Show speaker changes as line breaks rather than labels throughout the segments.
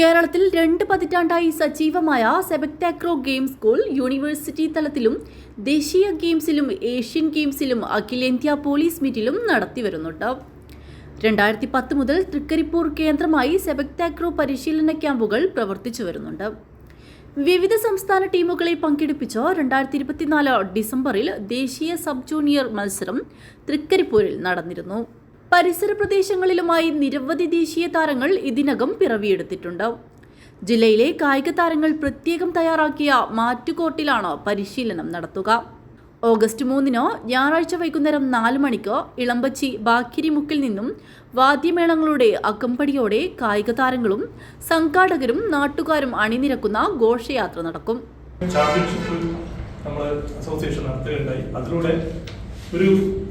കേരളത്തിൽ രണ്ട് പതിറ്റാണ്ടായി സജീവമായ സെബക്ടാക്രോ ഗെയിംസ് സ്കൂൾ യൂണിവേഴ്സിറ്റി തലത്തിലും ദേശീയ ഗെയിംസിലും ഏഷ്യൻ ഗെയിംസിലും അഖിലേന്ത്യാ പോലീസ് മീറ്റിലും നടത്തിവരുന്നുണ്ട് രണ്ടായിരത്തി പത്ത് മുതൽ തൃക്കരിപ്പൂർ കേന്ദ്രമായി സെബക്ടാക്രോ പരിശീലന ക്യാമ്പുകൾ പ്രവർത്തിച്ചു വരുന്നുണ്ട്. വിവിധ സംസ്ഥാന ടീമുകളെ പങ്കെടുപ്പിച്ച രണ്ടായിരത്തി ഇരുപത്തിനാല് ഡിസംബറിൽ ദേശീയ സബ് ജൂനിയർ മത്സരം തൃക്കരിപ്പൂരിൽ നടന്നിരുന്നു. പരിസര പ്രദേശങ്ങളിലുമായി നിരവധി ദേശീയ താരങ്ങൾ ഇതിനകം പിറവിയെടുത്തിട്ടുണ്ട്. ജില്ലയിലെ കായിക താരങ്ങൾ പ്രത്യേകം തയ്യാറാക്കിയ മാറ്റുകോട്ടിലാണ് പരിശീലനം നടത്തുക. ഓഗസ്റ്റ് മൂന്നിന് ഞായറാഴ്ച വൈകുന്നേരം നാല് മണിക്ക് ഇളമ്പച്ചി ബാക്കിരിമുക്കിൽ നിന്നും വാദ്യമേളങ്ങളുടെ അകമ്പടിയോടെ കായിക താരങ്ങളും സംഘാടകരും നാട്ടുകാരും അണിനിരക്കുന്ന ഘോഷയാത്ര നടക്കും.
ചാമ്പ്യൻഷിപ്പ് അസോസിയേഷൻ അതിലൂടെ ഒരു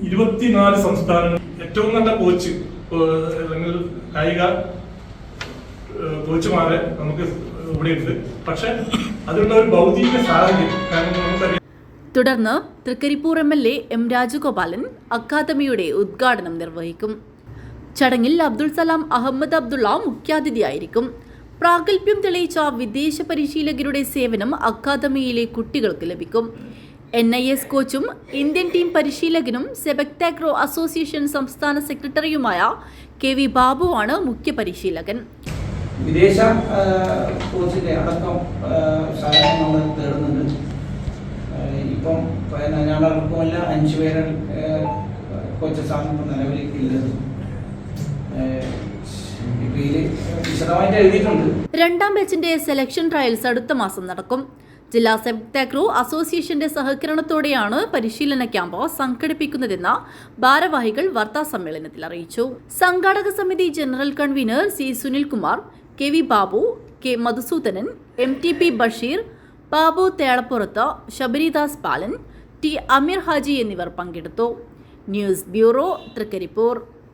ഇരുപത്തിനാല് സംസ്ഥാനങ്ങൾ. ഏറ്റവും നല്ല കോച്ച് അല്ലെങ്കിൽ കായിക കോച്ചുമാരെ നമുക്ക് ഇവിടെയുണ്ട്. പക്ഷെ അതിനുള്ള ഒരു ഭൗതിക സാഹചര്യം കാരണം നമുക്കറിയാം
തുടർന്ന് Trikaripur M L A M Rajagopalan അക്കാദമിയുടെ ഉദ്ഘാടനം നിർവഹിക്കും. ചടങ്ങിൽ അബ്ദുൾ സലാം അഹമ്മദ് അബ്ദുള്ള മുഖ്യാതിഥിയായിരിക്കും. പ്രാഗൽഭ്യം തെളിയിച്ച വിദേശ പരിശീലകരുടെ സേവനം അക്കാദമിയിലെ കുട്ടികൾക്ക് ലഭിക്കും. എൻ ഐ എസ് കോച്ചും ഇന്ത്യൻ ടീം പരിശീലകനും സെബക്താക്രോ അസോസിയേഷൻ സംസ്ഥാന സെക്രട്ടറിയുമായ കെ വി ബാബുവാണ് മുഖ്യ പരിശീലകൻ.
വിദേശ കോച്ചിന്റെ അടക്കം സഹായം നമ്മൾ തേടുന്നുണ്ട്. ഇപ്പം പിന്നെ ഞങ്ങളടക്കമല്ല അഞ്ച് പേരെ കോച്ചസാണ് ഇപ്പം നിലവിൽ ഇല്ലത്
രണ്ടാം ബാച്ചിന്റെ സെലക്ഷൻ ട്രയൽസ് അടുത്ത മാസം നടക്കും. ജില്ലാ സെപ്താക്രോ അസോസിയേഷന്റെ സഹകരണത്തോടെയാണ് പരിശീലന ക്യാമ്പ് സംഘടിപ്പിക്കുന്നതെന്ന് ഭാരവാഹികൾ വാർത്താ സമ്മേളനത്തിൽ അറിയിച്ചു. സംഘാടക സമിതി general convener C Sunilkumar K V Babu K Madhusudanan M T P Basheer Babu Thelappurath Sabaridas Palan T Ameer Haji എന്നിവർ പങ്കെടുത്തു. News bureau Trikaripur.